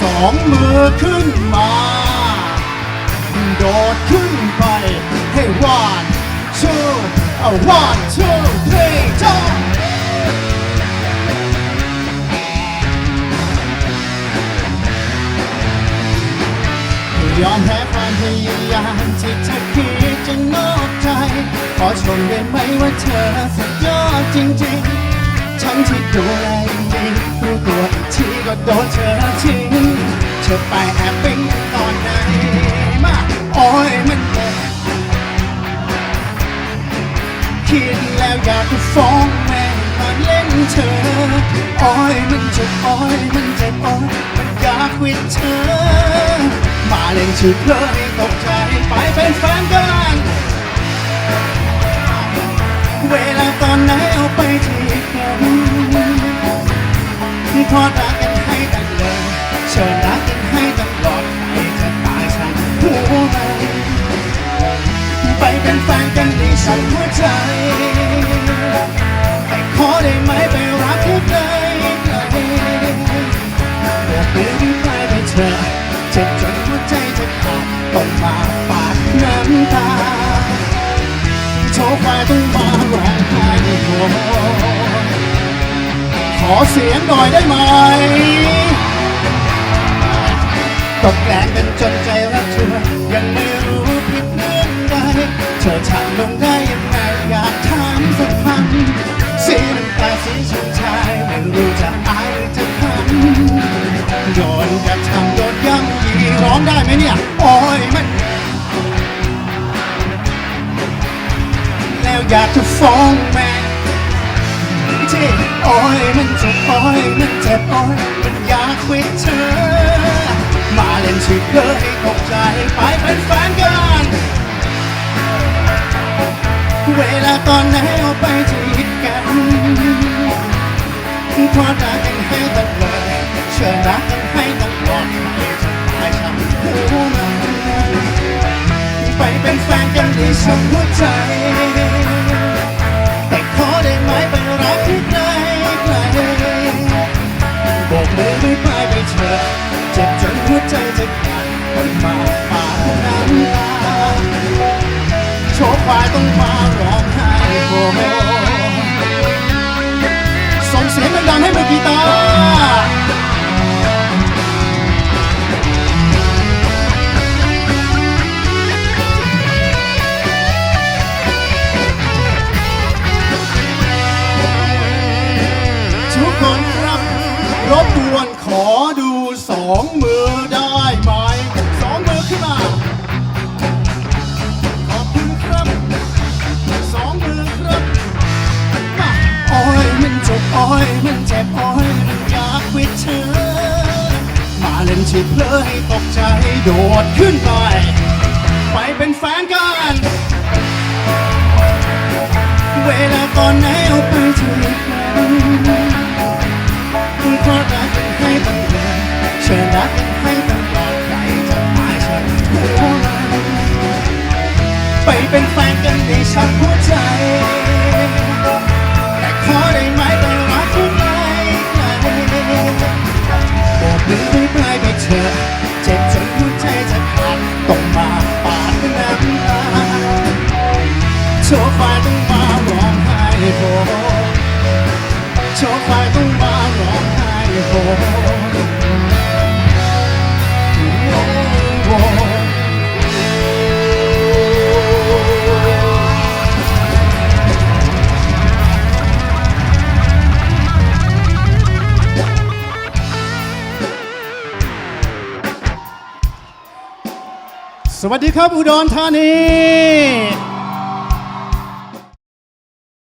สองมือขึ้นมา โดดขึ้นไป ให้วานชูเอาวานชูเทจ้าไม่ยอมแพ้ความพยายามที่เธอคิดจะนอกใจ ขอชมได้ไหมว่าเธอสุดยอดจริงๆฉันที่ดูแลดีรู้ตัวอี ก็โดนเธอทิ้งเธอไปแอบปิ๊งตอนไหนมาโอ้ยมันเจ็บคิดแล้วอยากจะฟ้องแม่มาเล่นเธอโอ้ยมันเจ็บโอ้ยมันเจ็บโอ้ยมันอยากวิดเธอ มาเล่นชื่อเพลยตกใจไปเป็นแฟนกันเวลาตอนไหนเอาไปทีกันพอรัก็นแฟนกันดีฉันหัวใจ แต่ขอได้ไหมไปรักที่ไกลไกลบอกมือที่ปลายไปเธอเจ็บจนหัวใจจะขาดต้องมาปาดน้ำตาโชว์ควายต้องมาร้องไห้ในหัวขอเสียงหน่อยได้ไหมตกแกล้งกันจน อยากจะฟ้องแม่ที่โอ้ยมันจบโอ้ยมันเจ็บโอ้ยมันอยากควิดเธอ มาเล่นชื่อเคยตกใจไปเป็นแฟนกัน เวลาตอนไหนเอาไปจีบกันเพราะรักกันให้ตลอดเชื่อรักกันให้ตลอดไปจนตายฉันหัวมันไปเป็นแฟนกันดีฉันหัวใจ เถอเจ็บจนหัวใจจะขาดคนมาปาดน้ำตาโชว์ควายต้องมาร้องไห้โอ้แม่ มาเล่นชิดเพลยตกใจโดดขึ้นไปไปเป็นแฟนกัน เวลาตอนไหนเอาไปทีกันเพราะรักกันให้ตลอดเชิญรักกันให้ตลอดใครจะหมายฉันหัวมันไปเป็นแฟนกันในฉันหัวใจ สวัสดีครับอุดรธานี